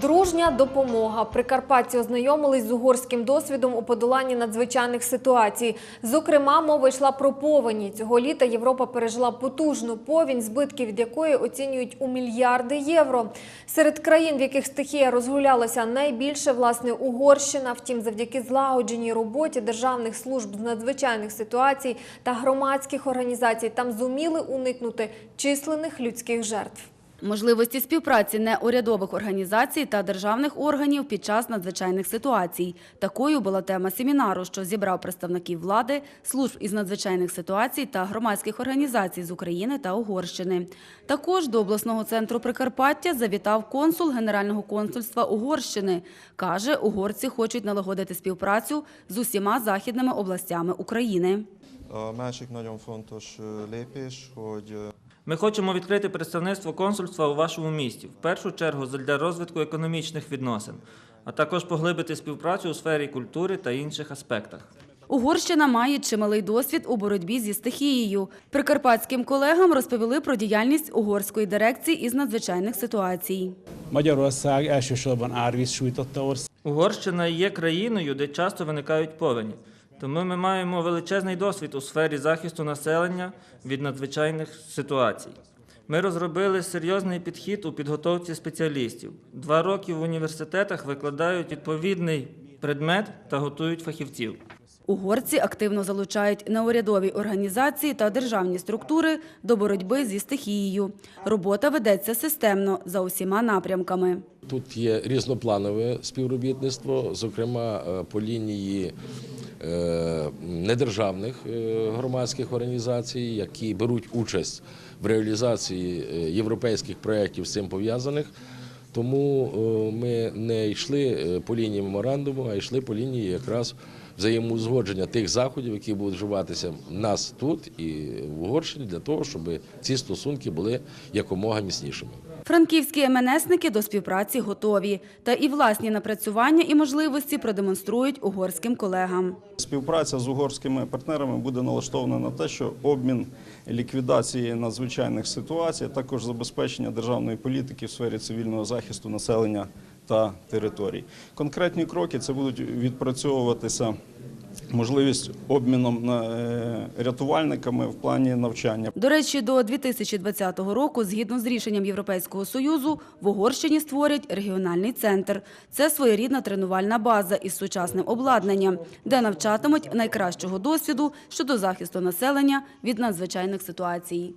Дружня допомога. Прикарпатці ознайомились з угорським досвідом у подоланні надзвичайних ситуацій. Зокрема, мова йшла про повені. Цього літа Європа пережила потужну повінь, збитки від якої оцінюють у мільярди євро. Серед країн, в яких стихія розгулялася найбільше, власне, Угорщина. Втім, завдяки злагодженій роботі державних служб з надзвичайних ситуацій та громадських організацій там зуміли уникнути численних людських жертв. Можливості співпраці неурядових організацій та державних органів під час надзвичайних ситуацій. Такою була тема семінару, що зібрав представників влади, служб із надзвичайних ситуацій та громадських організацій з України та Угорщини. Також до обласного центру Прикарпаття завітав консул Генерального консульства Угорщини. Каже, угорці хочуть налагодити співпрацю з усіма західними областями України. Ми хочемо відкрити представництво консульства у вашому місті, в першу чергу для розвитку економічних відносин, а також поглибити співпрацю у сфері культури та інших аспектах. Угорщина має чималий досвід у боротьбі зі стихією. Прикарпатським колегам розповіли про діяльність угорської дирекції із надзвичайних ситуацій. Угорщина є країною, де часто виникають повені. Тому ми маємо величезний досвід у сфері захисту населення від надзвичайних ситуацій. Ми розробили серйозний підхід у підготовці спеціалістів. Два роки в університетах викладають відповідний предмет та готують фахівців. Угорці активно залучають неурядові організації та державні структури до боротьби зі стихією. Робота ведеться системно за усіма напрямками. Тут є різнопланове співробітництво, зокрема е, по лінії недержавних е, громадських організацій, які беруть участь в реалізації е, європейських проєктів з цим пов'язаних. Тому е, ми не йшли е, по лінії меморандуму, а йшли по лінії якраз взаємоузгодження тих заходів, які будуть вживатися в нас тут і в Угорщині, для того, щоб ці стосунки були якомога міцнішими. Франківські МНСники до співпраці готові. Та і власні напрацювання і можливості продемонструють угорським колегам. Співпраця з угорськими партнерами буде налаштована на те, що обмін ліквідації надзвичайних ситуацій, а також забезпечення державної політики в сфері цивільного захисту населення та територій. Конкретні кроки це будуть відпрацьовуватися можливість обміном е, рятувальниками в плані навчання. До речі, до 2020 року, згідно з рішенням Європейського Союзу, в Угорщині створять регіональний центр. Це своєрідна тренувальна база із сучасним обладнанням, де навчатимуть найкращого досвіду щодо захисту населення від надзвичайних ситуацій.